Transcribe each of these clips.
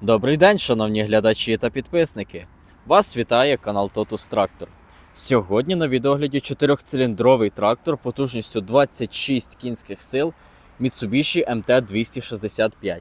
Добрий день, шановні глядачі та підписники. Вас вітає канал Totus Tractor. Сьогодні на відогляді чотирьохциліндровий трактор потужністю 26 кінських сил Mitsubishi MT265.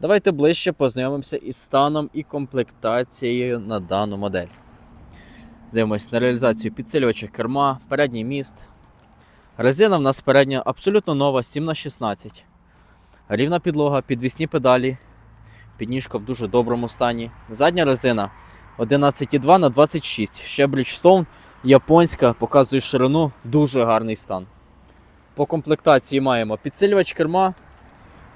Давайте ближче познайомимося із станом і комплектацією на дану модель. Дивимось на реалізацію підсилювачів керма, передній міст. Резина в нас передня абсолютно нова 7х16. Рівна підлога, підвісні педалі, Підніжка в дуже доброму стані. Задня резина 11,2 на 26. Ще Bridgestone, японська, показує ширину, дуже гарний стан. По комплектації маємо підсилювач керма,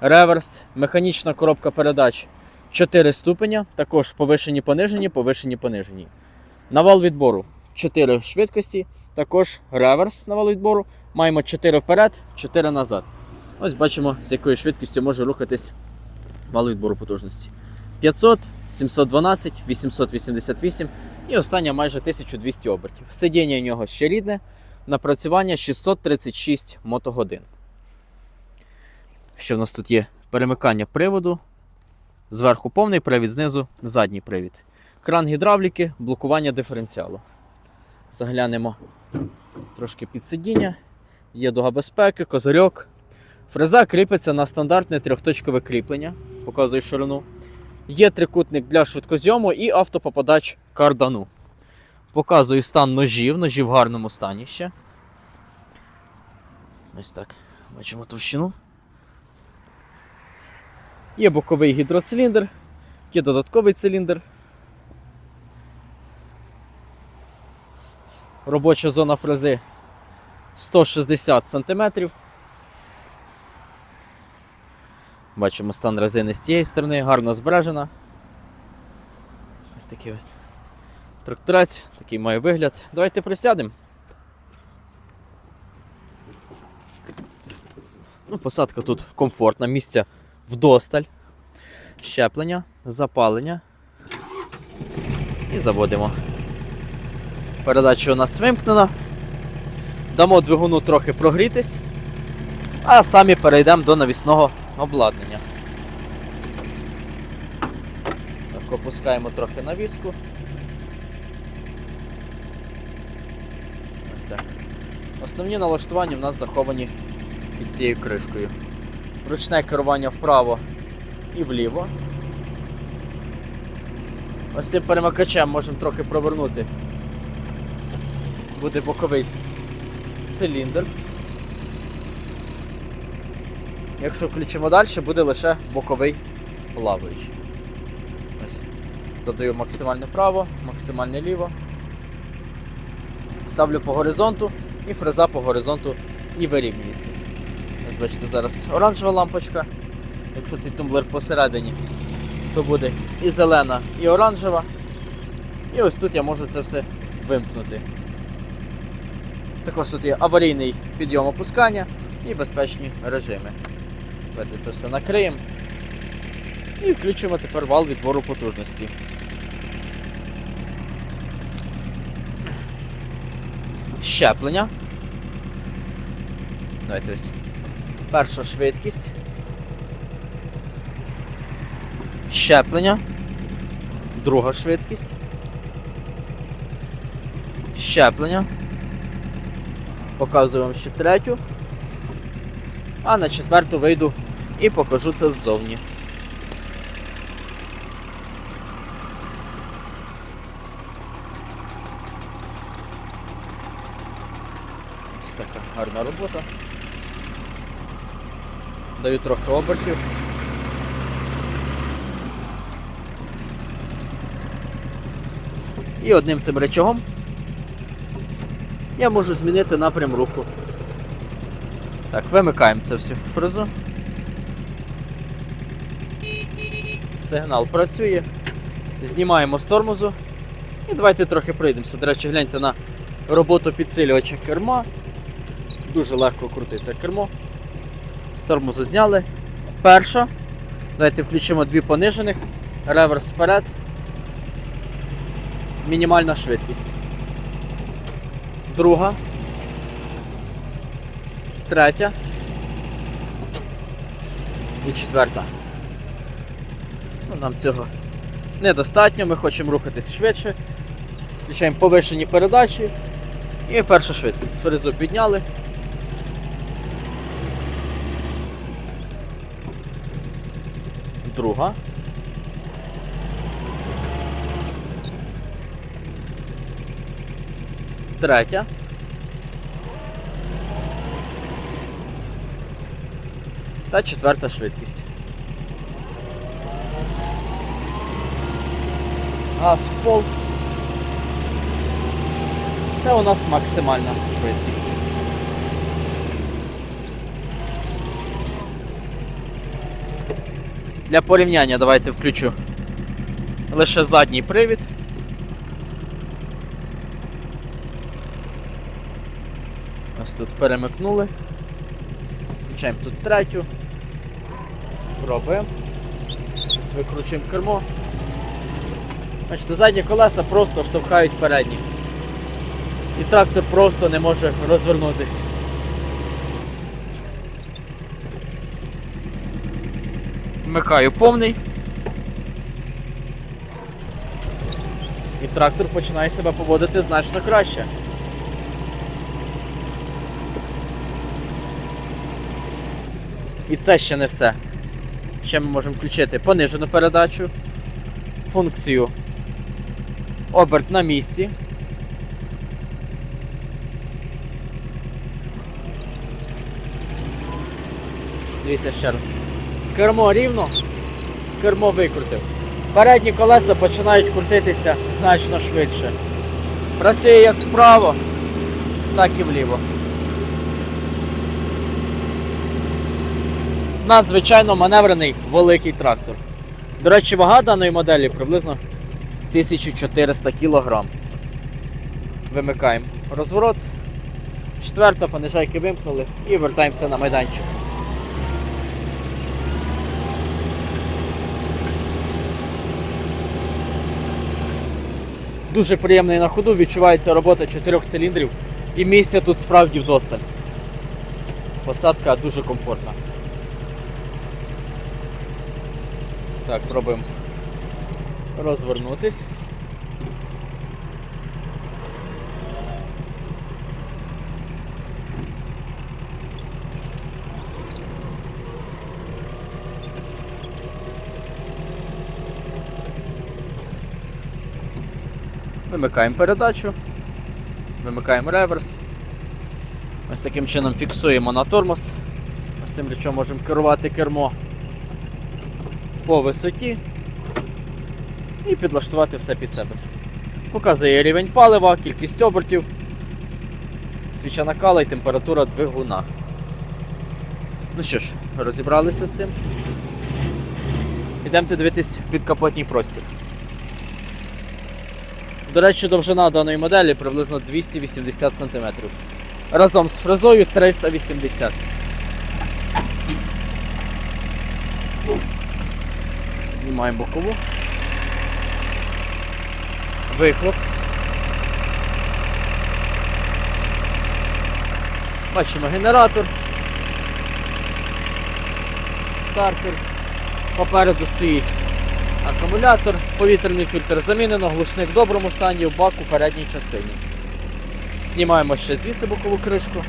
реверс, механічна коробка передач 4 ступеня, також повишені понижені, повишені понижені. Навал відбору 4 швидкості, також реверс навал відбору. Маємо 4 вперед, 4 назад. Ось бачимо, з якою швидкістю може рухатись вал відбору потужності. 500, 712, 888 і остання майже 1200 обертів. Сидіння у нього ще рідне, напрацювання 636 мотогодин. Ще в нас тут є перемикання приводу. Зверху повний привід, знизу задній привід. Кран гідравліки, блокування диференціалу. Заглянемо трошки під сидіння. Є дуга безпеки, козирьок. Фреза кріпиться на стандартне трьохточкове кріплення, показує ширину. Є трикутник для швидкозйому і автопопадач кардану. Показую стан ножів, ножі в гарному стані ще. Ось так. Бачимо товщину. Є боковий гідроциліндр, є додатковий циліндр. Робоча зона фрези 160 см. Бачимо стан резини з цієї сторони, гарно збережена. Ось такий ось тракторець, такий має вигляд. Давайте присядемо. Ну, посадка тут комфортна, місця вдосталь. Щеплення, запалення. І заводимо. Передача у нас вимкнена. Дамо двигуну трохи прогрітись, а самі перейдемо до навісного обладнання. Так, опускаємо трохи навіску. Ось так. Основні налаштування в нас заховані під цією кришкою. Ручне керування вправо і вліво. Ось цим перемикачем можемо трохи провернути. Буде боковий циліндр. Якщо включимо далі, буде лише боковий плаваючий. Ось. Задаю максимальне право, максимальне ліво. Ставлю по горизонту і фреза по горизонту і вирівнюється. Ось бачите, зараз оранжева лампочка. Якщо цей тумблер посередині, то буде і зелена, і оранжева. І ось тут я можу це все вимкнути. Також тут є аварійний підйом опускання і безпечні режими. Давайте це все накриємо. І включимо тепер вал відбору потужності. Щеплення. Давайте ось. Перша швидкість. Щеплення. Друга швидкість. Щеплення. Показую вам ще третю. А на четверту вийду і покажу це ззовні. Ось така гарна робота. Даю трохи обертів. І одним цим речагом я можу змінити напрям руху. Так, вимикаємо цю всю фрезу. Сигнал працює. Знімаємо з тормозу. І давайте трохи пройдемося. До речі, гляньте на роботу підсилювача керма. Дуже легко крутиться кермо. З тормозу зняли. Перша. Давайте включимо дві понижених. Реверс вперед. Мінімальна швидкість. Друга. Третя. І четверта. Нам цього недостатньо, ми хочемо рухатись швидше. Включаємо повишені передачі. І перша швидкість. Фрезу підняли. Друга. Третя. Та четверта швидкість. Газ в пол. Це у нас максимальна швидкість. Для порівняння давайте включу лише задній привід. Ось тут перемикнули. Включаємо тут третю. Пробуємо. Зараз викручуємо кермо. Бачите, задні колеса просто штовхають передні. І трактор просто не може розвернутися. Вмикаю повний. І трактор починає себе поводити значно краще. І це ще не все. Ще ми можемо включити понижену передачу, функцію оберт на місці. Дивіться ще раз. Кермо рівно, кермо викрутив. Передні колеса починають крутитися значно швидше. Працює як вправо, так і вліво. Надзвичайно маневрений великий трактор. До речі, вага даної моделі приблизно 1400 кг. Вимикаємо розворот. Четверта, понижайки вимкнули і вертаємося на майданчик. Дуже приємний на ходу, відчувається робота чотирьох циліндрів і місця тут справді вдосталь. Посадка дуже комфортна. Так, пробуємо розвернутись. Вимикаємо передачу, вимикаємо реверс. Ось таким чином фіксуємо на тормоз. Ось цим речом можемо керувати кермо по висоті і підлаштувати все під себе. Показує рівень палива, кількість обертів, свіча накала і температура двигуна. Ну що ж, розібралися з цим. Йдемте дивитись в підкапотній простір. До речі, довжина даної моделі приблизно 280 см. Разом з фрезою 380 Знімаємо бокову. Вихлоп. Бачимо генератор. Стартер. Попереду стоїть акумулятор, повітряний фільтр замінено, глушник в доброму стані в бак у передній частині. Знімаємо ще звідси бокову кришку.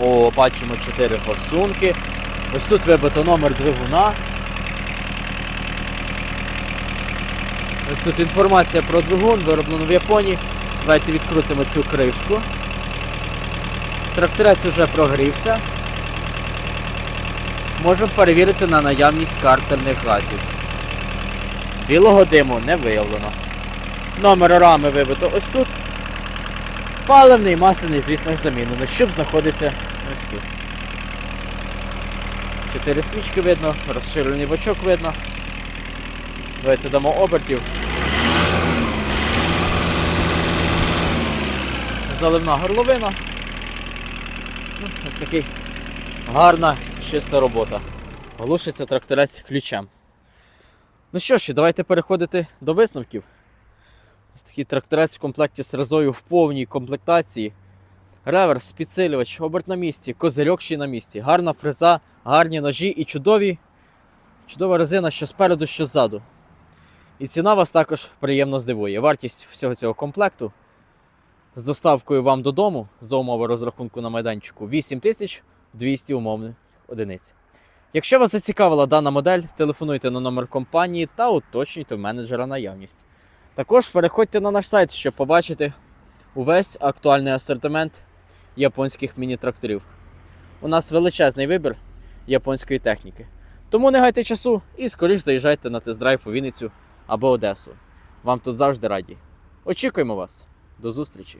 О, бачимо 4 форсунки. Ось тут вибито номер двигуна. Ось тут інформація про двигун, вироблено в Японії. Давайте відкрутимо цю кришку. Тракторець вже прогрівся. Можемо перевірити на наявність картерних газів. Білого диму не виявлено. Номер рами вибито ось тут. Паливний, масляний, звісно, замінено. Щоб знаходиться ось тут. Чотири свічки видно, розширений бачок видно. Давайте дамо обертів. Заливна горловина. Ну, Ось такий гарна, чиста робота. Глушиться тракторець ключем. Ну що ж, давайте переходити до висновків. Ось такий тракторець в комплекті з резою в повній комплектації. Реверс, підсилювач, оберт на місці, козирьок ще на місці, гарна фреза, гарні ножі і чудові, чудова резина, що спереду, що ззаду. І ціна вас також приємно здивує. Вартість всього цього комплекту з доставкою вам додому за умови розрахунку на майданчику 8200 умовних одиниць. Якщо вас зацікавила дана модель, телефонуйте на номер компанії та уточнюйте в менеджера наявність. Також переходьте на наш сайт, щоб побачити увесь актуальний асортимент японських міні-тракторів. У нас величезний вибір японської техніки. Тому не гайте часу і скоріш заїжджайте на тест-драйв у Вінницю або Одесу. Вам тут завжди раді. Очікуємо вас. До зустрічі!